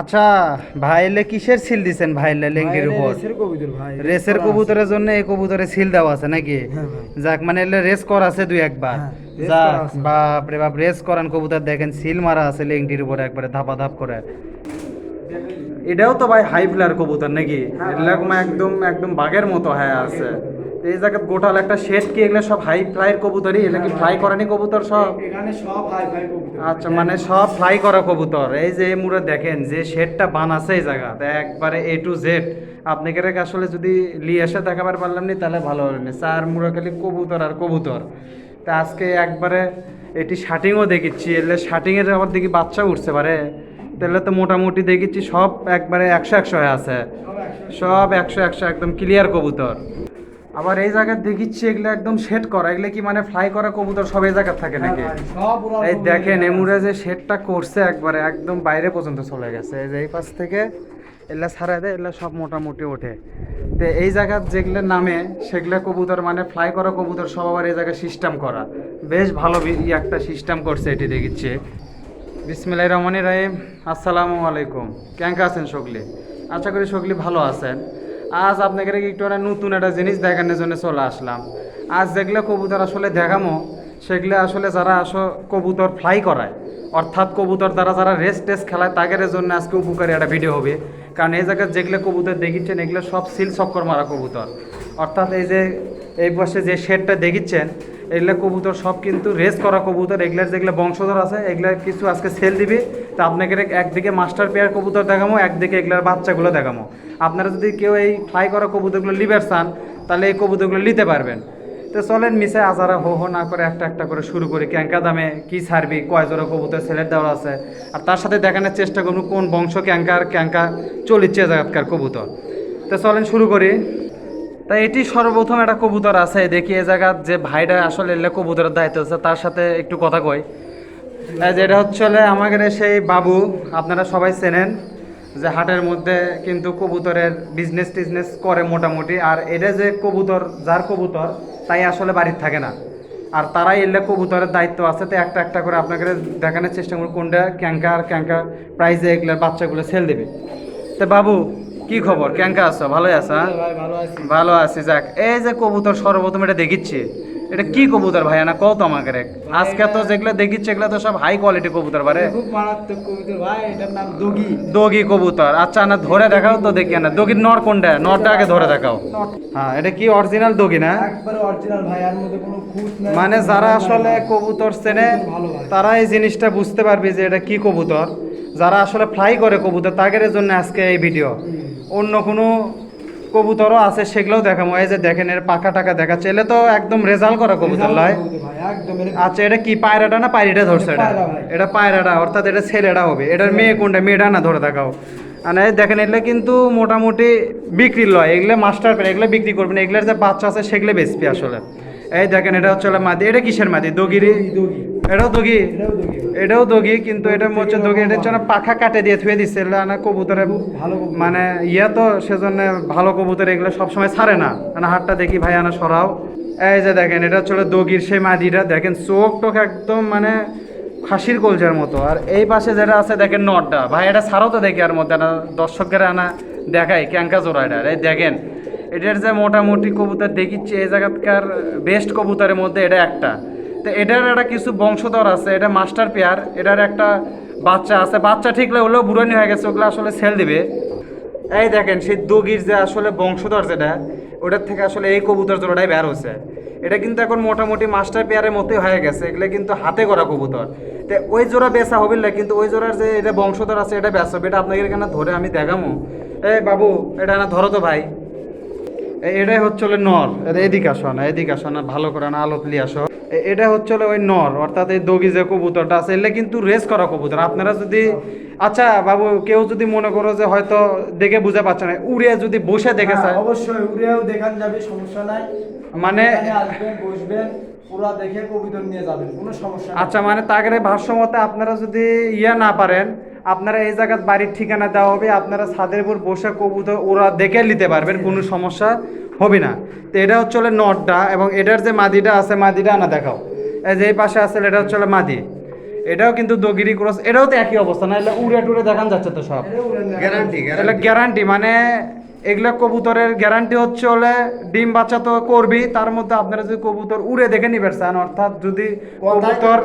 আচ্ছা ভাইলে কিসের সিল দিছেন ভাইলে লেঙ্গির উপর? রেসের কবুতর ভাই রেসের কবুতরের জন্য এই কবুতরে সিল দেওয়া আছে নাকি? হ্যাঁ। যাক মানে এলে রেস করা আছে দুই একবার। হ্যাঁ, যাক বাপ রে বাপ রেস করান কবুতর দেখেন সিল মারা আছে লেংটির উপরে একবারে ধাপা ধাপ করে। এটাও তো ভাই হাই ফ্লার কবুতর নাকি? হ্যাঁ, এরকম একদম একদম বাঘের মতো হয়ে আছে। তো এই জায়গায় গোটাল একটা শেড কি এগুলো সব হাই ফ্লাইয়ের কবুতরই? এগুলো কি ফ্লাই করেনি কবুতর সব? এখানে সব হাই ফাই কবুতর। আচ্ছা মানে সব ফ্লাই করা কবুতর। এই যে এই মুড়ে দেখেন যে শেডটা বানাছে এই জায়গাতে একবারে এ টু জেড আপনি কে আসলে যদি লিয়ে এসে দেখাবার পারলাম নি তাহলে ভালো হলো না। চার মুড়ে খালি কবুতর আর কবুতর। তা আজকে একবারে এটি শার্টিংও দেখিচ্ছি। এলে শার্টিংয়ের আবার দেখি বাচ্চা উঠছে পারে। তাহলে তো মোটামুটি দেখিচ্ছি সব একবারে একশো একশো হয়ে আছে। সব একশো একশো। একদম ক্লিয়ার কবুতর। আবার এই জায়গায় দেখিচ্ছি এগুলো একদম সেট করা। এগুলো কি মানে ফ্লাই করা কবুতর সব এই জায়গায় থাকে নাকি? হ্যাঁ এই দেখেন এমুরে। যে শেডটা করছে একবারে একদম বাইরে পর্যন্ত চলে গেছে। এই যে এই পাশ থেকে এগুলা ছাড়াই দেয় এগুলা সব মোটামুটি ওঠে। তো এই জায়গার যেগুলো নামে সেগুলো কবুতর মানে ফ্লাই করা কবুতর সব আবার এই জায়গায় সিস্টেম করা। বেশ ভালো একটা সিস্টেম করছে এটি দেখিচ্ছে। বিসমিল্লাহ রহমানি রাহিম। আসসালামু আলাইকুম। কেঙ্কা আছেন সকলে আশা করি সকলে ভালো আছেন। আজ আপনাকে একটু নতুন একটা জিনিস দেখানোর জন্য চলে আসলাম। আজ যেগুলো কবুতর আসলে দেখামো, সেগুলো আসলে যারা আস কবুতর ফ্লাই করায়, অর্থাৎ কবুতর দ্বারা যারা রেস টেস খেলায়, তাদের জন্য আজকে উপকারী একটা ভিডিও হবে। কারণ এই জায়গায় যেগুলো কবুতর দেখিচ্ছেন, এগুলো সব সিল চক্কর মারা কবুতর। অর্থাৎ এই যে, এই বসে যে শেডটা দেখিচ্ছেন এগুলো কবুতর সব কিন্তু রেস করা কবুতর। এগুলার যেগুলো বংশধর আছে এগুলার কিছু আজকে সেল দিবে, তো আপনাকে একদিকে মাস্টার পেয়ার কবুতর দেখামো, একদিকে এগুলার বাচ্চাগুলো দেখামো। আপনারা যদি কেউ এই ফ্লাই করা কবুতরগুলো লিবার চান, তাহলে এই কবুতরগুলো নিতে পারবেন। তো চলেন মিশে আজারা হো হো না করে একটা একটা করে শুরু করি ক্যাঙ্কা দামে কী ছাড়বি, কয় জোড়া কবুতর সেলের দেওয়া আছে। আর তার সাথে দেখানোর চেষ্টা করব কোন বংশ ক্যাঙ্কার ক্যাঙ্কা চলিচ্ছে জায়গাতকার কবুতর। তো চলেন শুরু করি। তা এটি সর্বপ্রথম একটা কবুতর আছে। দেখি এ জায়গার যে ভাইটা আসলে এলে কবুতরের দায়িত্ব আছে, তার সাথে একটু কথা কই। এই যে এটা হচ্ছে আমাদের সেই বাবু, আপনারা সবাই চেনেন যে হাটের মধ্যে কিন্তু কবুতরের বিজনেস টিজনেস করে মোটামুটি, আর এটা যে কবুতর, যার কবুতর, তাই আসলে বাড়ির থাকে না। আর তারাই এলে কবুতরের দায়িত্ব আছে, তো একটা একটা করে আপনাকে দেখানোর চেষ্টা করব কোনটা ক্যাঙ্কা আর ক্যাঙ্কা প্রাইজে এগুলোর বাচ্চাগুলো সেল দেবে। তো বাবু কি খবর? ক্যাঙ্কা আছো? ভালোই আছো হ্যাঁ? ভালো আছি। যাক। এই যে কবুতর সর্বপ্রথম এটা দেখিচ্ছি। এটা কি কবুতর ভাই? না কত আমাকে রে। আজকে তো যেগুলো দেখিচ্ছে এগুলো তো সব হাই কোয়ালিটি কবুতর বারে খুব মারাত্মক কবুতর ভাই এটার নাম দগি। দগি কবুতর। আচ্ছা না ধরে দেখাও তো দেখি না। দগির নর কোনটা? নরটা আগে ধরে দেখাও। হ্যাঁ এটা কি অরিজিনাল দগি না? একবারে অরিজিনাল ভাই আর মধ্যে কোনো খুঁত নাই। মানে যারা আসলে কবুতর চেনে তারা এই জিনিসটা বুঝতে পারবে যে এটা কি কবুতর। যারা আসলে ফ্লাই করে কবুতর তাদের জন্য আজকে এই ভিডিও অন্য কোনো কবুতরও আছে সেগুলোও দেখাবো। এই যে দেখেন এর পাকা টাকা দেখাচ্ছে। এলে তো একদম রেজাল্ট করা কবুতর লয়। আচ্ছা এটা কি পায়রাটা না পায়রিটা ধরছে এটা? এটা পায়রাটা অর্থাৎ এটা ছেলেটা হবে। এটার মেয়ে কোনটা? মেয়েটা না ধরে দেখাও। মানে দেখেন এগুলো কিন্তু মোটামুটি বিক্রি লয়। এগুলো মাস্টার পেলে এগুলো বিক্রি করবেন। এগুলোর যে বাচ্চা আছে সেগুলো বেচবি আসলে। এই দেখেন এটা হচ্ছে মাদি। এটা কিসের মাদি? দগিরি? দগি এটাও দগি। এটাও দগি। কিন্তু এটা হচ্ছে দগি। এটার জন্য পাখা কাটে দিয়ে থুয়ে দিচ্ছে না কবুতরে ভালো মানে ইয়া তো সেজন্য ভালো কবুতর এগুলো সবসময় ছাড়ে না। মানে হাতটা দেখি ভাই আনা সরাও। এই যে দেখেন এটা হচ্ছে দগির সেই মাদিটা। দেখেন চোখ টোক একদম মানে খাসির কলজার মতো। আর এই পাশে যেটা আছে দেখেন নটটা। ভাই এটা ছাড়াও তো দেখি আর মধ্যে না দর্শকের আনা দেখাই ক্যাঙ্কা জোড়া এটা। এই দেখেন এটার যে মোটামুটি কবুতর দেখিচ্ছি এই জায়গাকার বেস্ট কবুতরের মধ্যে এটা একটা। তো এটার একটা কিছু বংশধর আছে, এটা মাস্টার পেয়ার এটার একটা বাচ্চা আছে। বাচ্চা ঠিক হলেও বুড়ানি হয়ে গেছে, ওগুলো আসলে সেল দিবে। এই দেখেন, সেই দগির যে আসলে বংশধর যেটা, ওটার থেকে আসলে এই কবুতর জোড়াটাই বের হচ্ছে এটা কিন্তু এখন মোটামুটি মাস্টার পেয়ারের মতোই হয়ে গেছে, এগুলো কিন্তু হাতে করা কবুতর। তো ওই জোড়া বেচা হবে না, কিন্তু ওই জোড়ার যে এটা বংশধর আছে, এটা বেচা হবে, এটা আপনাকে এখানে ধরে আমি দেখামো। এই বাবু, এটা না ধরো তো ভাই। এটাই হচ্ছে নর। এদিকে আসো না এদিকে আসো না ভালো করে না আলোত লিয়ে আসো। এটা হচ্ছে ওই নর অর্থাৎ এই দগি যে কবুতরটা আছে এগুলো কিন্তু রেস করা কবুতর। আপনারা যদি আচ্ছা বাবু কেউ যদি মনে করো যে হয়তো দেখে বুঝে পাচ্ছে না উড়ে যদি বসে দেখে হ্যাঁ, চায় অবশ্যই উড়েও দেখান যাবে সমস্যা নাই। মানে আসবেন বসবেন পুরা দেখে কবুতর নিয়ে যাবেন কোনো সমস্যা আচ্ছা মানে তাগের ভাষ্যমতে আপনারা যদি ইয়া না পারেন আপনারা এই জায়গার বাড়ির ঠিকানা দেওয়া হবে আপনারা ছাদের উপর বসে কবুতর ওরা দেখে নিতে পারবেন কোনো সমস্যা হবে না। তো এটা হচ্ছে হলো নটটা এবং এটার যে মাদিটা আছে মাদিটা আনা দেখাও। এই যে পাশে আছে এটা হচ্ছে হলো মাদি। এটাও কিন্তু দগিরি ক্রস এটাও তো একই অবস্থা না এটা উড়ে টুড়ে দেখান যাচ্ছে তো সব। গ্যারান্টি গ্যারান্টি মানে এগুলা কবুতরের গ্যারান্টি হচ্ছে হলে ডিম বাচ্চা তো করবি তার মধ্যে আপনারা যদি কবুতর উড়ে দেখে নিবেন চান অর্থাৎ যদি কবুতর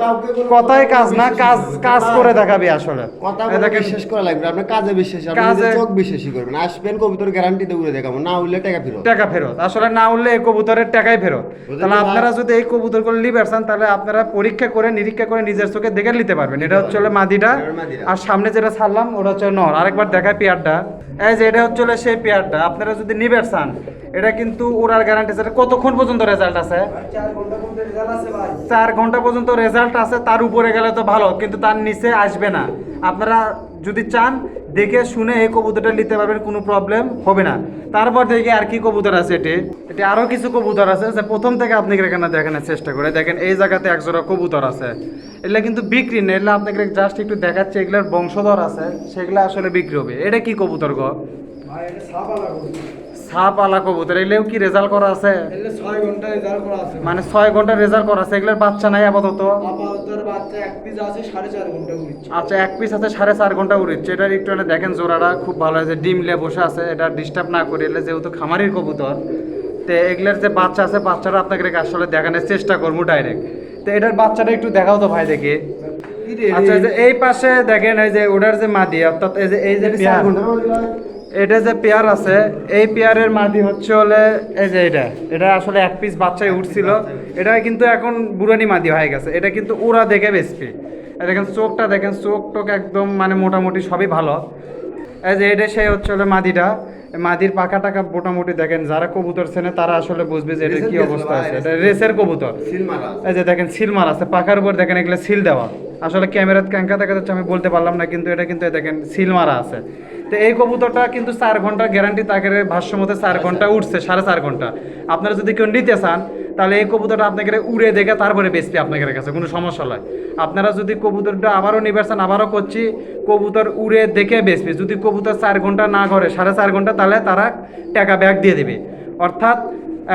কথাই কাজ না কাজ কাজ করে দেখাবি আসলে। কথা বিশ্বাস করা লাগবে আপনার কাজে বিশ্বাস আপনি কাজে- চোখ বিশ্বাসই করবেন। আসবেন কবিতর গ্যারান্টি দিয়ে উড়ে দেখাবো না উঠলে টাকা ফেরত। টাকা ফেরত। আসলে না উঠলে এই কবুতরের টাকাই ফেরত। তাহলে আপনারা যদি এই কবুতর করে লিবার চান তাহলে আপনারা পরীক্ষা করে নিরীক্ষা করে নিজের চোখে দেখে নিতে পারবেন। এটা হচ্ছে হলো মাদিটা। আর সামনে যেটা ছাড়লাম ওটা হচ্ছে নর। আরেকবার দেখায় পেয়ারটা। এই যে এটা হচ্ছে হলো সেই পেয়ারটা। আপনারা যদি নিবেন চান, এটা কিন্তু ওরার গ্যারান্টি এটা কতক্ষণ পর্যন্ত রেজাল্ট আছে? চার ঘণ্টা পর্যন্ত রেজাল্ট আছে, তার উপরে গেলে তো ভালো, কিন্তু তার নিচে আসবে না। আপনারা যদি চান, দেখে শুনে এই কবুতরটা নিতে পারবেন, কোনো প্রবলেম হবে না। তারপর দেখে আর কি কবুতর আছে এটি? এটি আরও কিছু কবুতর আছে, যে প্রথম থেকে আপনি এখানে দেখানোর চেষ্টা করে দেখেন, এই জায়গাতে একজোড়া কবুতর আছে। এগুলা কিন্তু বিক্রি নেই এগুলো আপনাকে জাস্ট একটু দেখাচ্ছে, এগুলার বংশধর আছে, সেগুলো আসলে বিক্রি হবে। এটা কি কবুতর গো? সাপ আলা কবুতর। এগুলোও কি রেজাল্ট করা আছে? মানে ছয় ঘণ্টা রেজাল্ট করা আছে এগুলোর বাচ্চা নাই আপাতত? আচ্ছা এক পিস আছে সাড়ে চার ঘণ্টা উড়িচ্ছে। এটার একটু দেখেন জোড়াটা খুব ভালো হয়েছে ডিম লে বসে আছে এটা ডিস্টার্ব না করে এলে যেহেতু খামারির কবুতর তো এগুলোর যে বাচ্চা আছে বাচ্চাটা আপনাকে আসলে দেখানোর চেষ্টা করব ডাইরেক্ট তো এটার বাচ্চাটা একটু দেখাও তো ভাই দেখি। আচ্ছা এই যে এই পাশে দেখেন এই যে ওটার যে মাদি অর্থাৎ এই যে এই যে এটা যে পেয়ার আছে এই পেয়ারের মাদি হচ্ছে হলে এই যে এটা এটা আসলে এক পিস বাচ্চায় উঠছিল। এটা কিন্তু এখন বুড়ানি মাদি হয়ে গেছে। এটা কিন্তু ওরা দেখে বেসপি দেখেন চোখটা দেখেন চোখ টোক একদম মানে মোটামুটি সবই ভালো। এই যে এটা সেই হচ্ছে হলে মাদিটা। মাদির পাকা টাকা মোটামুটি দেখেন যারা কবুতর চেনে তারা আসলে বুঝবে যে এটা কি অবস্থা আছে। এটা রেসের। কবুতর। এই যে দেখেন সিল মারা আছে। পাকার উপর দেখেন এগুলো সিল দেওয়া। আসলে ক্যামেরাত ক্যাঙ্কা দেখা যাচ্ছে আমি বলতে পারলাম না কিন্তু এটা কিন্তু দেখেন সিল মারা আছে। তো এই কবুতরটা কিন্তু চার ঘণ্টা গ্যারান্টি তাকে ভাষ্য মতে চার ঘণ্টা উঠছে সাড়ে চার ঘণ্টা। আপনারা যদি কেউ নিতে চান তাহলে এই কবুতরটা আপনাকে উড়ে দেখে তারপরে বেচবে আপনাদের কাছে কোনো সমস্যা নয় আপনারা যদি কবুতরটা আবারও নিবে চান আবারও করছি কবুতর উড়ে দেখে বেচবে। যদি কবুতর চার ঘণ্টা না করে সাড়ে চার ঘণ্টা তাহলে তারা টাকা ব্যাক দিয়ে দেবে। অর্থাৎ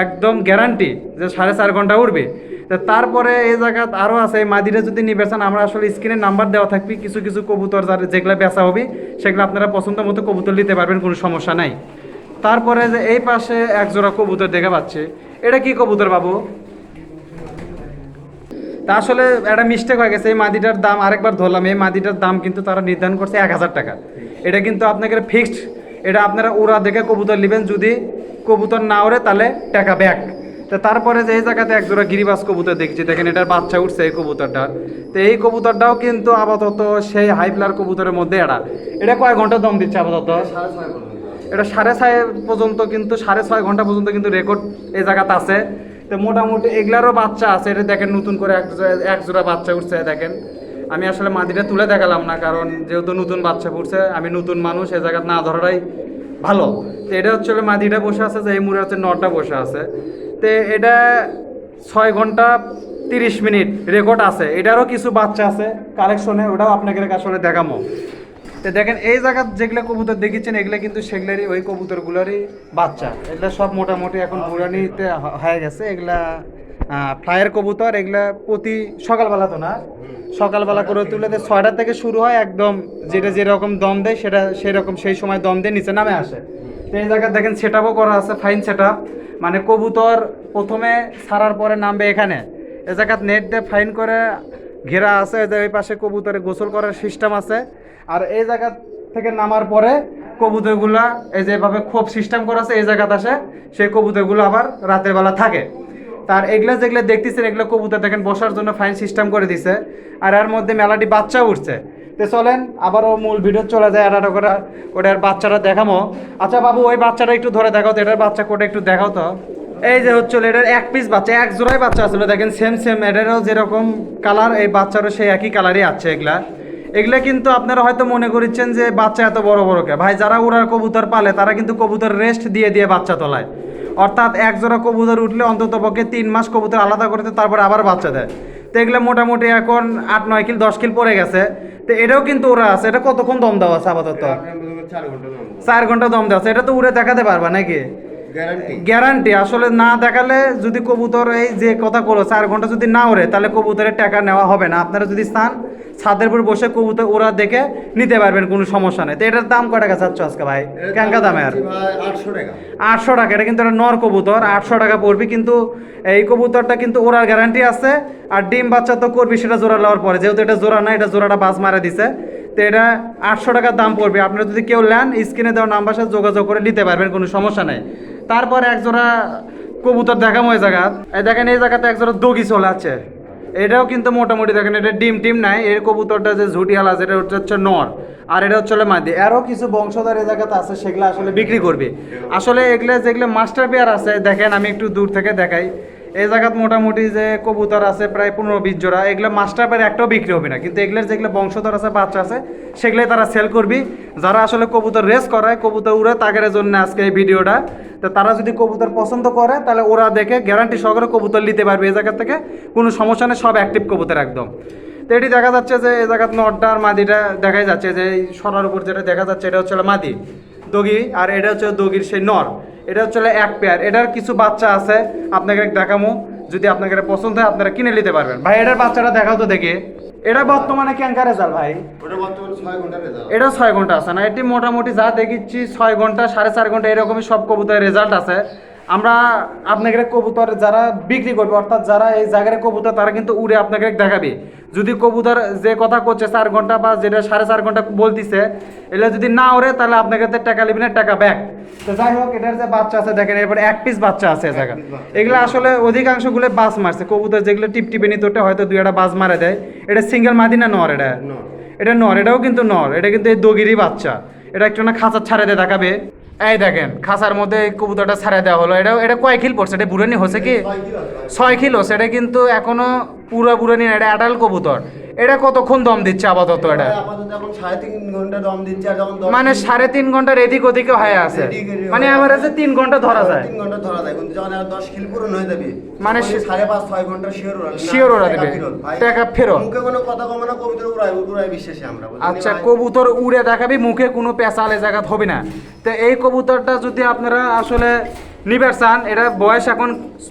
একদম গ্যারান্টি যে সাড়ে চার ঘণ্টা উঠবে তারপরে এই জায়গা আরও আছে, এই মাদিরে যদি নিবে চান, আমরা আসলে স্ক্রিনে নাম্বার দেওয়া থাকবে, কিছু কিছু কবুতর যার যেগুলো বেচা হবে, সেগুলো আপনারা পছন্দ মতো কবুতর নিতে পারবেন, কোনো সমস্যা নাই। তারপরে যে এই পাশে এক জোড়া কবুতর দেখা পাচ্ছে, এটা কি কবুতর বাবু? তা আসলে একটা মিস্টেক হয়ে গেছে, এই মাদিটার দাম আরেকবার ধরলাম, এই মাদিটার দাম কিন্তু তারা নির্ধারণ করছে এক হাজার টাকা। এটা কিন্তু আপনাকে ফিক্সড এটা আপনারা ওরা দেখে কবুতর নেবেন, যদি কবুতর না ওড়ে তাহলে টাকা ব্যাক তো তারপরে যে এই জায়গাতে এক জোড়া গিরিবাস কবুতর দেখছি দেখেন এটার বাচ্চা উঠছে এই কবুতরটার তো এই কবুতরটাও কিন্তু আপাতত সেই হাইপ্লার কবুতরের মধ্যে এটা এটা কয় ঘণ্টা দম দিচ্ছে আপাতত? সাড়ে ছয় এটা সাড়ে ছয় পর্যন্ত কিন্তু সাড়ে ছয় ঘণ্টা পর্যন্ত কিন্তু রেকর্ড এই জায়গাতে আছে। তো মোটামুটি এগুলারও বাচ্চা আছে এটা দেখেন নতুন করে এক জোড়া- এক জোড়া বাচ্চা উঠছে দেখেন। আমি আসলে মাদিটা তুলে দেখালাম না কারণ যেহেতু নতুন বাচ্চা পড়ছে আমি নতুন মানুষ এই জায়গায় না ধরাটাই ভালো। তো এটা হচ্ছে মাদিটা বসে আছে যে এই মুড়ে হচ্ছে নটা বসে আছে। তো এটা ছয় ঘণ্টা তিরিশ মিনিট রেকর্ড আছে। এটারও কিছু বাচ্চা আছে কালেকশনে ওটাও আপনাকে আসলে দেখামো। তো দেখেন এই জায়গার যেগুলো কবুতর দেখেছেন এগুলো কিন্তু সেগুলারই ওই কবুতরগুলোরই বাচ্চা। এগুলো সব মোটামুটি এখন বুড়ানিতে হ- হয়ে গেছে। এগুলা ফ্লায়ার কবুতর, এগুলা প্রতি সকালবেলা তো না। সকালবেলা করে তুলে ছয়টা থেকে শুরু হয়, একদম যেটা যেরকম দম দেয়, সেটা সেরকম সেই সময় দম দিয়ে নিচে নামে আসে। তো এই জায়গায় দেখেন সেট করা আছে ফাইন সেট মানে কবুতর প্রথমে ছাড়ার পরে নামবে এখানে। এ জায়গাত নেট দিয়ে ফাইন করে ঘেরা আছে ওই পাশে কবুতরে গোসল করার সিস্টেম আছে। আর এই জায়গা থেকে নামার পরে কবুতরগুলা এই যেভাবে খোপ সিস্টেম করা আছে, এই জায়গাতে আসে। সেই কবুতরগুলো আবার রাতের বেলা থাকে। তার এগুলা যেগুলো দেখতেছেন, এগুলো কবুতর দেখেন, বসার জন্য ফাইন সিস্টেম করে দিছে। আর এর মধ্যে মেলাটি বাচ্চা উঠছে। তো চলেন, আবারও মূল ভিডিও চলে যায় আটা করে ওটার বাচ্চাটা দেখামো। আচ্ছা বাবু, ওই বাচ্চাটা একটু ধরে দেখাও তো, এটার বাচ্চা কোটা একটু দেখাও তো। এই যে হচ্ছে এটার এক পিস বাচ্চা, এক জোড়াই বাচ্চা আসলে দেখেন সেম সেম এটারও যেরকম কালার এই বাচ্চারও সেই একই কালারই আছে এগুলা। এগুলা কিন্তু আপনারা হয়তো মনে করছেন যে বাচ্চা এত বড় বড় কে? ভাই, যারা উড়ার কবুতর পালে, তারা কিন্তু কবুতর রেস্ট দিয়ে দিয়ে বাচ্চা তোলায়। অর্থাৎ এক জোড়া কবুতর উঠলে অন্তত পক্ষে তিন মাস কবুতর আলাদা করতে তারপর আবার বাচ্চা দেয়। তো এগুলো মোটামুটি এখন আট নয় কিল দশ কিল পড়ে গেছে। তো এটাও কিন্তু ওরা আছে। এটা কতক্ষণ দম দেওয়া আছে আপাতত? চার ঘণ্টা দম দেওয়া আছে। এটা তো উড়ে দেখাতে পারবা নাকি? গ্যারান্টি আসলে না দেখালে যদি কবুতর এই যে কথা করো চার ঘণ্টা যদি না ওড়ে তাহলে কবুতরের টাকা নেওয়া হবে না। আপনারা যদি স্থান ছাদের উপর বসে কবুতর ওরা দেখে নিতে পারবেন কোনো সমস্যা নেই। তো এটার দাম কয় টাকা চাচ্ছ আজকে ভাই? কেঙ্কা দামে আর? আটশো টাকা। আটশো টাকা। এটা কিন্তু একটা নর কবুতর আটশো টাকা পড়বে কিন্তু এই কবুতরটা কিন্তু ওরার গ্যারান্টি আছে। আর ডিম বাচ্চা তো করবি সেটা জোড়া লওয়ার পরে। যেহেতু এটা জোড়া না এটা জোড়াটা বাস মারা দিছে। তো এটা আটশো টাকার দাম পড়বে। আপনারা যদি কেউ নেন স্ক্রিনে দেওয়া নাম্বার সাথে যোগাযোগ করে নিতে পারবেন কোনো সমস্যা নেই। তারপর একজোড়া কবুতর দেখাম ওই জায়গা। এই দেখেন, এই জায়গাতে একজোড়া দগি চলে আছে। এটাও কিন্তু মোটামুটি দেখেন, এটা ডিম টিম নাই। এর কবুতরটা যে ঝুটিয়াল আছে, এটা হচ্ছে নর। আর এটা হচ্ছে মাদি। আরও কিছু বংশধর এই জায়গাতে আছে, সেগুলো আসলে বিক্রি করবে। আসলে এগুলো যেগুলো মাস্টার পেয়ার আছে, দেখেন, আমি একটু দূর থেকে দেখাই। এই জায়গাত মোটামুটি যে কবুতর আছে প্রায় পনেরো বিশ জোড়া, এগুলো মাস্টার পেয়ার একটাও বিক্রি হবে না। কিন্তু এগুলোর যেগুলো বংশধর আছে, বাচ্চা আছে, সেগুলোই তারা সেল করবি। যারা আসলে কবুতর রেস করায়, কবুতর উড়ে তাদের জন্য আজকে এই ভিডিওটা। তো তারা যদি কবুতর পছন্দ করে, তাহলে ওরা দেখে গ্যারান্টি সহকারে কবুতর নিতে পারবে এই জায়গা থেকে। কোনো সমস্যা নেই, সব অ্যাক্টিভ কবুতর একদম। তো এটি দেখা যাচ্ছে যে, এই জায়গাত নটটা আর মাদিটা দেখাই যাচ্ছে যে, এই সরার উপর যেটা দেখা যাচ্ছে, এটা হচ্ছে মাদি। দগি আর এটা হচ্ছে দগির সেই নর। এটা হচ্ছে এক পেয়ার এটার কিছু বাচ্চা আছে আপনাকে দেখামো। যদি আপনাকে পছন্দ হয় আপনারা কিনে নিতে পারবেন। ভাই এটার বাচ্চাটা দেখাও তো দেখি। এটা বর্তমানে ক্যাঙ্কার রেজাল্ট ভাই। এটা বর্তমানে ছয় ঘণ্টা রেজাল্ট এটাও ছয় ঘণ্টা আছে না? এটি মোটামুটি যা দেখিচ্ছি ছয় ঘণ্টা সাড়ে চার ঘণ্টা এরকমই সব কবুতরের রেজাল্ট আছে। আমরা আপনাকে কবুতর যারা বিক্রি করবে অর্থাৎ যারা এই জায়গায় কবুতর তারা কিন্তু উড়ে আপনাকে দেখাবে। যদি কবুতর যে কথা করছে চার ঘণ্টা বা যেটা সাড়ে চার ঘণ্টা বলতিছে এগুলো যদি না ওড়ে তাহলে আপনাকে টাকা নেবেন টাকা ব্যাক তো যাই হোক এটার যে বাচ্চা আছে দেখেন এরপরে এক পিস বাচ্চা আছে বাচ্চা। এগুলো আসলে অধিকাংশগুলো বাস মারছে। কবুতর যেগুলো টিপ টিপে নিতে ওঠে হয়তো দুই একটা বাস মারা দেয় এটা সিঙ্গেল মাদি না নর এটা? এটা নর এটাও কিন্তু নর। এটা কিন্তু এই দগিরই বাচ্চা। এটা একটু না খাঁচার ছাড়ে দিয়ে দেখাবে। এই দেখেন খাসার মধ্যে এই কবুতরটা ছাড়াই দেওয়া হলো। এটা এটা কয় খিল পড়ছে? এটা বুড়ানি হচ্ছে কি? ছয় খিল হচ্ছে। এটা সেটা কিন্তু এখনও এটা অ্যাডাল কবুতর। এটা কতক্ষণ দম দিচ্ছে আপাতত এটা? মানে সাড়ে তিন ঘণ্টার এদিক ওদিকে হয়ে আছে। মানে আমার আছে। তিন ঘণ্টা ধরা যায়। তিন ঘণ্টা ধরা যায়। কিন্তু যখন আর দশ কিল পূরণ হয়ে যাবে মানে সাড়ে পাঁচ ছয় ঘণ্টা শিওর ওরা Sure ওরা দেবে। টাকা ফেরত। মুখে কোনো কথা কমে না কবিতার উড়াই উড়াই বিশ্বাসী আমরা আচ্ছা কবুতর উড়ে দেখাবি মুখে কোনো পেঁচালে জায়গা হবে না। তো এই কবুতরটা যদি আপনারা আসলে নিবার চান এটা বয়স এখন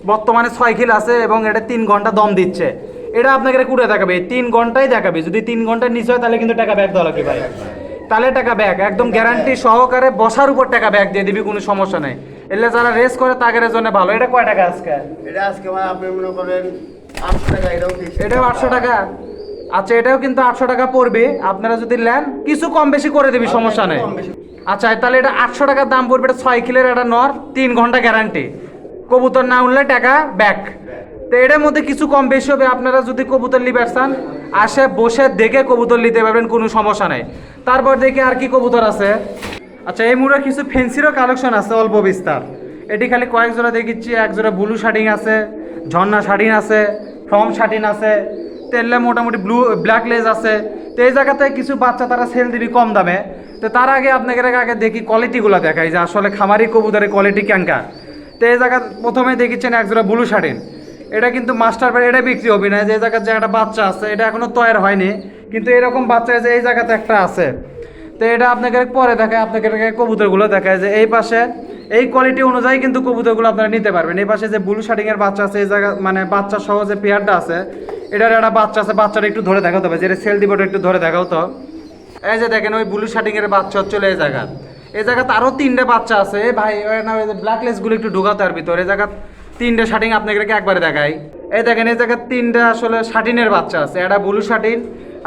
বর্তমানে ছয় খিল আছে এবং এটা তিন ঘণ্টা দম দিচ্ছে। এটা আপনাকে কুড়ে দেখাবে তিন ঘন্টাই দেখাবে। যদি তিন ঘণ্টার নিচে হয় তাহলে কিন্তু টাকা ব্যাক দেওয়া লাগবে ভাই। তাহলে টাকা ব্যাক একদম গ্যারান্টি সহকারে বসার উপর টাকা ব্যাক দিয়ে দিবি কোনো সমস্যা নেই। এলে যারা রেস করে তাদের জন্য ভালো। এটা কয় টাকা আজকে? এটা আজকে আপনি মনে করেন আটশো টাকা এটাও। এটাও আটশো টাকা? আচ্ছা এটাও কিন্তু আটশো টাকা পড়বে। আপনারা যদি নেন কিছু কম বেশি করে দিবি সমস্যা নেই। আচ্ছা তাহলে এটা আটশো টাকার দাম পড়বে, এটা ছয় কিলোর একটা নর, তিন ঘণ্টা গ্যারান্টি কবুতর না উঠলে টাকা ব্যাক তো এটার মধ্যে কিছু কম বেশি হবে, আপনারা যদি কবুতর লিবার চান, আসে, বসে, দেখে কবুতর নিতে পারবেন, কোনো সমস্যা নেই। তারপর দেখি আর কি কবুতর আছে। আচ্ছা এই মুড়ে কিছু ফেন্সিরও কালেকশন আছে, অল্প বিস্তার। এটি খালি কয়েক জোড়া দেখিচ্ছি এক জোড়া ব্লু শার্টিং আছে, ঝর্ণা শার্টিং আছে, ফ্রম শার্টিং আছে তেললে মোটামুটি ব্লু, ব্ল্যাক লেজ আছে। তো এই জায়গাতে কিছু বাচ্চা তারা সেল দিবি কম দামে। তো তার আগে আপনাকে আগে দেখি কোয়ালিটিগুলো দেখাই, যে আসলে খামারি কবুতরের কোয়ালিটি ক্যাঙ্কা তো এই জায়গা প্রথমে দেখিচ্ছেন একজোড়া ব্লু শার্টিন এটা কিন্তু মাস্টার প্যাড এটা বিক্রি হবে না যে জায়গার যে একটা বাচ্চা আছে, এটা এখনও তৈরি হয়নি, কিন্তু এরকম বাচ্চা যে এই জায়গাতে একটা আছে। তো এটা আপনাকে পরে দেখায় আপনাকে কবুতরগুলো দেখায় যে এই পাশে এই কোয়ালিটি অনুযায়ী কিন্তু কবুতরগুলো আপনারা নিতে পারবেন। এই পাশে যে ব্লু এর বাচ্চা আছে, এই জায়গা মানে বাচ্চা সহ যে পেয়ারটা আছে, এটার একটা বাচ্চা আছে, বাচ্চাটা একটু ধরে দেখাতে হবে যেটা সেল দিবটা একটু ধরে দেখাও তো। এই যে দেখেন, ওই ব্লু শার্টিং এর বাচ্চা চলে এই জায়গা এই জায়গাতে আরও তিনটে বাচ্চা আছে। ভাই ওই না, ওই যে ব্ল্যাক লেসগুলো একটু ঢোকাতে আর ভিতরে। এই জায়গা তিনটে শার্টিং আপনাকে একবারে দেখাই। এই দেখেন, এই জায়গায় তিনটে আসলে শার্টিনের বাচ্চা আছে। একটা ব্লু শার্টিন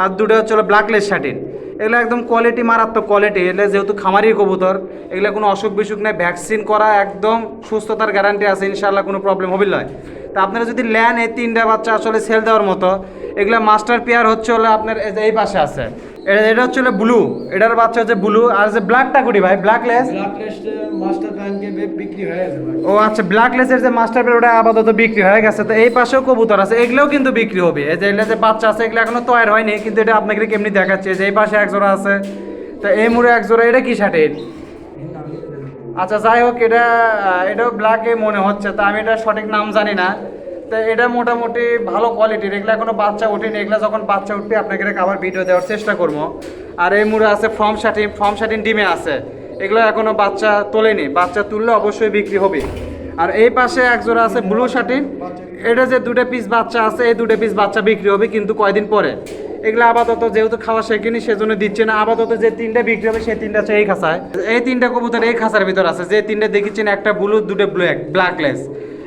আর দুটো হচ্ছে ব্ল্যাক লেস শার্টিন এগুলো একদম কোয়ালিটি মারাত্মক কোয়ালিটি এগুলো যেহেতু খামারি কবুতর, এগুলো কোনো অসুখ বিসুখ নেই। ভ্যাকসিন করা একদম সুস্থতার গ্যারান্টি আছে। ইনশাল্লাহ কোনো প্রবলেম হবে নয় তা আপনারা যদি নেন এই তিনটা বাচ্চা আসলে সেল দেওয়ার মতো এগুলো মাস্টার পেয়ার হচ্ছে হলো আপনার এই যে এই পাশে আছে। এটা হচ্ছে হলো ব্লু এটার বাচ্চা হচ্ছে ব্লু আর যে ব্ল্যাকটা করি ভাই black less blood test master প্ল্যানকে বিক্রি হয়ে গেছে ভাই। ও আচ্ছা ব্ল্যাক লেসের যে মাস্টার পেয়ার ওটা আপাতত বিক্রি হয়ে গেছে। তো এই পাশেও কবুতর আছে। এগুলোও কিন্তু বিক্রি হবে। এই যে এগুলো যে বাচ্চা আছে এগুলো এখনও তৈরি হয়নি কিন্তু এটা আপনাকে কেমনি দেখাচ্ছে। যে এই পাশে এক জোড়া আছে। তো এই মুড়ে এক জোড়া এটা কি শার্টের আচ্ছা যাই হোক এটা এটাও ব্ল্যাকে মনে হচ্ছে। তা আমি এটা সঠিক নাম জানি না। তো এটা মোটামুটি ভালো কোয়ালিটির এগুলো এখনও বাচ্চা ওঠেনি, এগুলো যখন বাচ্চা উঠবে আপনাকে আবার ভিডিও দেওয়ার চেষ্টা করব। আর এই মুড়ে আছে ফর্ম শার্টিন ফর্ম শার্টিন ডিমে আছে। এগুলো এখনও বাচ্চা তোলেনি, বাচ্চা তুললে অবশ্যই বিক্রি হবে। আর এই পাশে একজোড়া আছে ব্লু শার্টিন এটা যে দুটো পিস বাচ্চা আছে, এই দুটো পিস বাচ্চা বিক্রি হবে কিন্তু কয়দিন পরে। এগুলো আপাতত যেহেতু খাওয়া শেখেনি, সেজন্য দিচ্ছে না। আপাতত যে তিনটা বিক্রি হবে, সেই তিনটা এই খাঁচায়। এই তিনটা কবুতর এই খাঁচার ভিতর আছে, যে তিনটা দেখিচ্ছেন একটা ব্লু দুটো ব্ল্যাক ব্ল্যাকলেস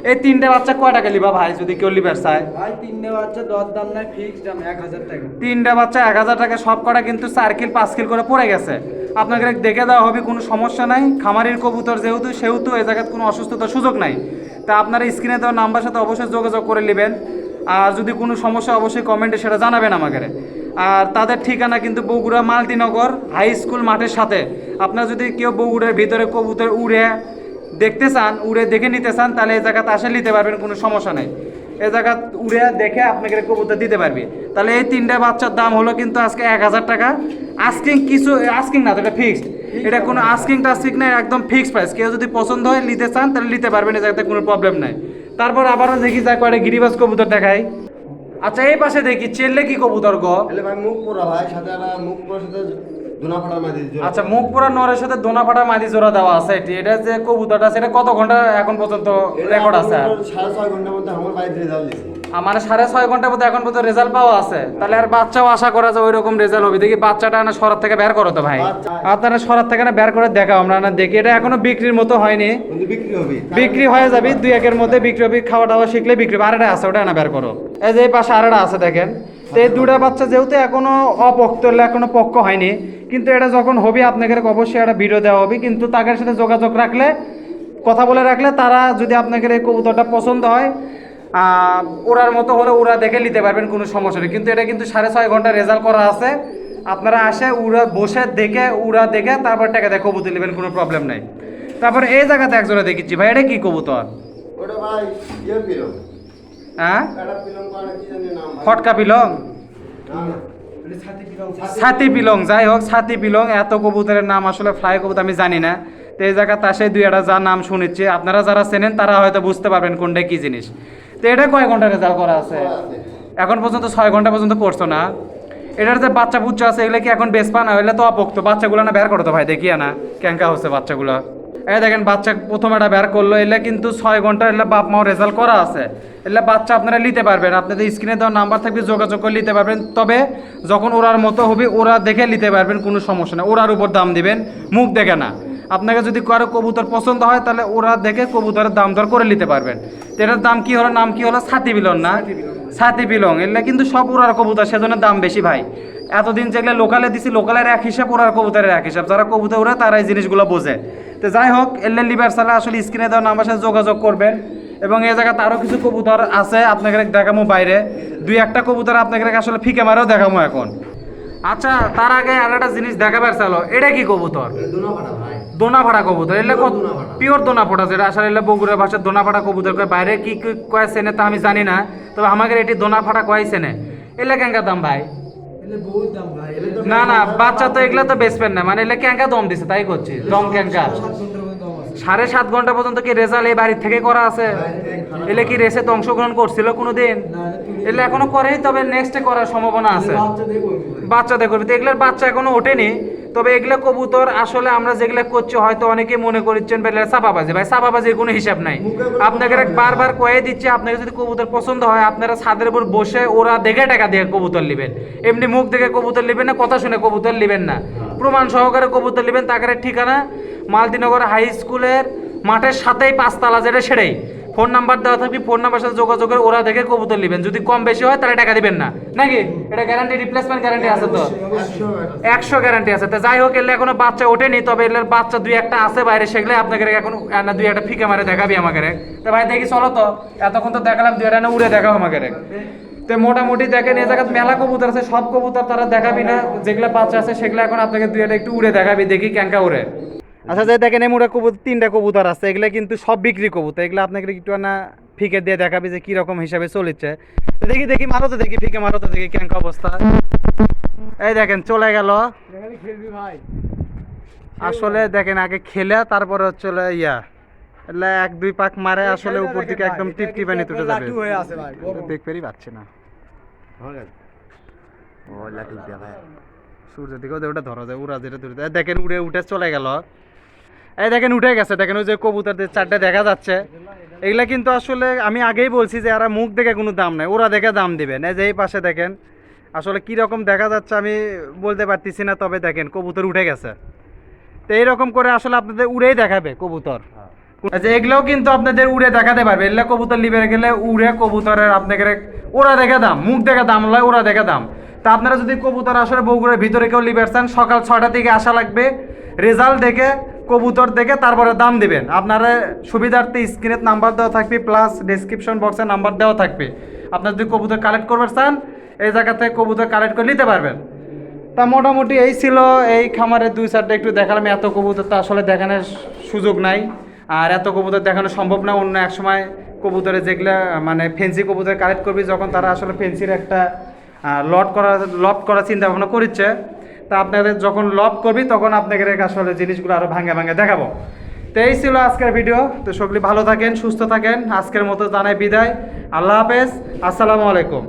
এই তিনটা বাচ্চা কয় টাকা লিবা ভাই যদি কেউ লিবার চায়? ভাই তিনটে বাচ্চা দর দাম নাই ফিক্সড দাম এক হাজার টাকা। তিনটা বাচ্চা এক হাজার টাকা সব কটা কিন্তু চার কিল পাঁচ কিল করে পড়ে গেছে। আপনাকে দেখে দেওয়া হবে কোনো সমস্যা নাই। খামারির কবুতর যেহেতু সেহেতু এই জায়গায় কোনো অসুস্থতার সুযোগ নাই। তা আপনারা স্ক্রিনে দেওয়া নাম্বার সাথে অবশ্যই যোগাযোগ করে নেবেন আর যদি কোনো সমস্যা অবশ্যই কমেন্টে সেটা জানাবেন আমাকে। আর তাদের ঠিকানা কিন্তু বগুড়া মালতিনগর হাই স্কুল মাঠের সাথে। আপনারা যদি কেউ বগুড়ার ভিতরে কবুতর উড়ে দেখতে চান, উড়ে দেখে নিতে চান, তাহলে এই জায়গাতে আসে নিতে পারবেন, কোনো সমস্যা নেই। এ জায়গা উড়ে দেখে আপনাকে কবুতর দিতে পারবে। তাহলে এই তিনটা বাচ্চার দাম হলো কিন্তু আজকে এক হাজার টাকা। আস্কিং কিছু আস্কিং না, এটা ফিক্সড এটা কোনো আস্কিং টাস্কিং না একদম ফিক্সড প্রাইস কেউ যদি পছন্দ হয়, নিতে চান, তাহলে নিতে পারবেন এই জায়গাতে কোনো প্রবলেম নাই। তারপর আবারও দেখি যা করে গিরিবাজ কবুতর দেখাই। আচ্ছা এই পাশে দেখি, চেললে কি কবুতর গো? মুখ পোড়া, ভাই, সাথে মুখ পোড়ার সাথে আচ্ছা মুখ নরের সাথে দোনা ফাটা মাদি জোড়া দেওয়া আছে এটি এটা যে কবুতরটা সেটা কত ঘণ্টা এখন পর্যন্ত রেকর্ড আছে? সাড়ে ছয় ঘণ্টার মধ্যে আমার বাড়িতে রেজাল্ট সাড়ে ছয় ঘণ্টার মধ্যে এখন পর্যন্ত রেজাল্ট পাওয়া আছে। তাহলে আর বাচ্চাও আশা করা যায় ওই রকম রেজাল্ট হবে। দেখি বাচ্চাটা না সরার থেকে বের করো তো ভাই? আপনারা সরার থেকে না বের করে দেখাও আমরা না দেখি। এটা এখনও বিক্রির মতো হয়নি। বিক্রি হয়ে যাবে দুই একের মধ্যে বিক্রি হবে খাওয়া দাওয়া শিখলে বিক্রি হবে। আরেকটা আছে ওটা না বের করো। এই যে এই পাশে আরেকটা আছে দেখেন। তো এই দুটা বাচ্চা যেহেতু এখনও অপক্ত এখনও পক্ষ হয়নি, কিন্তু এটা যখন হবে, আপনাকে অবশ্যই একটা ভিডিও দেওয়া হবে, কিন্তু তাদের সাথে যোগাযোগ রাখলে, কথা বলে রাখলে তারা যদি আপনাকে এই কবুতরটা পছন্দ হয় ওরার মতো হলে ওরা দেখে নিতে পারবেন, কোনো সমস্যা নেই। কিন্তু এটা কিন্তু সাড়ে ছয় ঘণ্টা রেজাল্ট করা আছে। আপনারা আসে উড়া বসে, দেখে উড়া দেখে, তারপর টাকা দিয়ে, কবুতর নেবেন, কোনো প্রবলেম নাই। তারপর এই জায়গাতে একজোড়া দেখেছি ভাই, এটা কি কবুতর? ওটা ভাই হ্যাঁ? ফটকা পিলং। ছাতি পিলং যাই হোক, ছাতি পিলং এত কবুতরের নাম আসলে ফ্লাই কবুতর আমি জানি না। তো এই জায়গাতে আসে দুই একটা যা নাম শুনেছি। আপনারা যারা চেনেন, তারা হয়তো বুঝতে পারবেন কোনটা কি জিনিস। তো এটা কয় ঘণ্টা রেজাল্ট করা আছে? এখন পর্যন্ত ছয় ঘণ্টা পর্যন্ত করছ না? এটার যে বাচ্চা বুচ্চা আছে, এগুলো কি এখন বেশ পা না? হইলে তো অপোক্ত। বাচ্চাগুলো না বের করো তো ভাই, দেখিয়া না। ক্যাঙ্কা হচ্ছে বাচ্চাগুলো। এই দেখেন বাচ্চা প্রথম এটা বের করল এলে কিন্তু ছয় ঘণ্টা এলে বাপ মাও রেজাল্ট করা আছে। এলে বাচ্চা আপনারা নিতে পারবেন আপনাদের স্ক্রিনে দেওয়া নাম্বার থাকবে যোগাযোগ করে নিতে পারবেন। তবে যখন ওরার মতো হবে ওরা দেখে নিতে পারবেন কোনো সমস্যা নেই। ওরার উপর দাম দিবেন মুখ দেখে না। আপনাকে যদি কারও কবুতর পছন্দ হয় তাহলে ওরা দেখে কবুতরের দাম দর করে নিতে পারবেন। তো এটার দাম কি হলো? নাম কি হলো? ছাতি বিলন না? ছাতি বিলং এলে কিন্তু সব ওরার কবুতর সেজন্য দাম বেশি ভাই। এতদিন যেগুলো লোকালে দিছি লোকালের এক হিসাব ওরার কবুতরের এক হিসাব। যারা কবুতর ওরা তারা এই জিনিসগুলো বোঝে। তো যাই হোক এলে লিভার সালে আসলে স্ক্রিনে দেওয়া নাম্বার সাথে যোগাযোগ করবেন। এবং এই জায়গাতে আরও কিছু কবুতর আছে আপনাকে দেখামো বাইরে। দুই একটা কবুতর আপনাকে আসলে ফিকে মারেও দেখামো এখন। আচ্ছা তার আগে আর একটা জিনিস দেখাবার চালো। এটা কি কবুতর? এটা দোনা ফাটা ফাটা কবুতর। এলে Pure পিওর দোনা ফাটা যেটা আসলে এলে বগুড়ার ভাষায় দোনা ফাটা কবুতর কয়। বাইরে কি কি কয় সেনে তা আমি জানি না তবে আমাকে এটি দোনা ফাটা কয় সেনে। এলে কেঙ্কা দাম ভাই? না না বাচ্চা তো এগুলো তো বেচবেন না মানে এগুলো ক্যাঙ্কা দম দিছে তাই করছি দম আছে। সাড়ে সাত ঘণ্টা পর্যন্ত কি রেজাল্ট এই বাড়ির থেকে করা আছে? এলে কি রেসে তো অংশগ্রহণ করছিল কোনো দিন এলে এখনও করেই তবে নেক্সটে করার সম্ভাবনা আছে। বাচ্চাদের করবে তো এগুলোর বাচ্চা এখনও ওঠেনি। তবে এগুলো কবুতর আসলে আমরা যেগুলো করছি, হয়তো অনেকে মনে করছেন, বেলে সাপাবাজি ভাই সাপাবাজির কোনো হিসাব নাই। আপনাকে বারবার কয়ে দিচ্ছে আপনাকে যদি কবুতর পছন্দ হয়, আপনারা ছাদের উপর বসে ওরা দেখে টাকা দিয়ে কবুতর নেবেন। এমনি মুখ দেখে কবুতর নেবেন না, কথা শুনে কবুতর নেবেন না। প্রমাণ সহকারে কবুতর নেবেন তাকে ঠিকানা মালতিনগর হাই স্কুলের মাঠের সাথেই পাঁচতলা যেটা সেটাই। ফোন নাম্বার দেওয়া থাকবে, ফোন নাম্বার সাথে যোগাযোগ করে ওরা দেখে কবুতর নেবেন। যদি কম বেশি হয়, তাহলে টাকা দিবেন না। নাকি? এটা গ্যারান্টি রিপ্লেসমেন্ট গ্যারান্টি আছে তো? একশো গ্যারান্টি আছে। তো যাই হোক, এলে এখনও বাচ্চা ওঠেনি, তবে এলের বাচ্চা দুই একটা আছে বাইরে সেগুলো আপনাকে এখন দুই একটা ফিকে মারে দেখাবি আমাকে রে। তো ভাই, দেখি চলো তো। এতক্ষণ তো দেখালাম, দুই একটা উড়ে দেখাও আমাকে রে। তো মোটামুটি দেখেন, এই জায়গায় মেলা কবুতর আছে, সব কবুতর তারা দেখাবি না। যেগুলো বাচ্চা আছে, সেগুলো এখন আপনাকে দুই একটা একটু উড়ে দেখাবি, দেখি ক্যাঙ্কা উড়ে। আচ্ছা যে দেখেন এই মোটা কবুতর তিনটা কবুতর আছে এগুলো কিন্তু সব বিক্রি কবুতর এগুলো আপনাকে একটু না ফিকে দিয়ে দেখাবি যে কি রকম হিসাবে চলেছে দেখি দেখি মারো তো দেখি ফিকে মারো তো দেখি ক্যাঙ্কা অবস্থা। এই দেখেন চলে গেল। এখানে খেলবি ভাই। আসলে দেখেন আগে খেলে তারপরে চলে ইয়া। এলে এক দুই পাক মারে আসলে উপর দিকে একদম টিপ টিপানি তুলে যাবে। লাটু হয়ে আছে ভাই বড়। দেখতেই পাচ্ছি না। ও লাঠি দিয়া ভাই। সূর্য দিকে ওদের ওটা ধরা যায় উড়া যেটা ধরে যায়। দেখেন উড়ে উঠে চলে গেল। এই দেখেন উঠে গেছে দেখেন ওই যে কবুতরদের চারটে দেখা যাচ্ছে। এগুলা কিন্তু আসলে আমি আগেই বলছি যে এরা মুখ দেখে কোনো দাম নাই ওরা দেখে দাম দিবেন। এই যে এই পাশে দেখেন আসলে কি রকম দেখা যাচ্ছে আমি বলতে পারতেছি না তবে দেখেন কবুতর উঠে গেছে। তো এইরকম করে আসলে আপনাদের উড়েই দেখাবে কবুতর। আচ্ছা এগুলোও কিন্তু আপনাদের উড়ে দেখাতে পারবে। এগুলো কবুতর লিবে গেলে উড়ে কবুতরের আপনাদের ওরা দেখে দাম মুখ দেখে দাম লয় ওরা দেখে দাম। তা আপনারা যদি কবুতর আসলে বগুড়ার ভিতরে কেউ লিবে চান সকাল ছটা থেকে আসা লাগবে। রেজাল্ট দেখে কবুতর দেখে তারপরে দাম দিবেন। আপনারা সুবিধার্থে স্ক্রিনের নাম্বার দেওয়া থাকবে প্লাস ডিসক্রিপশন বক্সে নাম্বার দেওয়া থাকবে। আপনার যদি কবুতর কালেক্ট করবার চান, এই জায়গা থেকে কবুতর কালেক্ট করে নিতে পারবেন। তা মোটামুটি এই ছিল এই খামারের দুই চারটা একটু দেখালাম, এত কবুতর তো আসলে দেখানোর সুযোগ নাই। আর এত কবুতর দেখানো সম্ভব না, অন্য এক সময় কবুতরে যেগুলো মানে ফেন্সি কবুতর কালেক্ট করবি, যখন তারা আসলে ফেন্সির একটা লট করা লফট করার চিন্তা ভাবনা করেছে তা আপনাদের যখন লভ করবি, তখন আপনাদের আসলে জিনিসগুলো আরও ভাঙে ভাঙে দেখাবো। তো এই ছিল আজকের ভিডিও তো সকলে ভালো থাকেন, সুস্থ থাকেন। আজকের মতো জানাই বিদায়। আল্লাহ হাফেজ। আসসালামু আলাইকুম।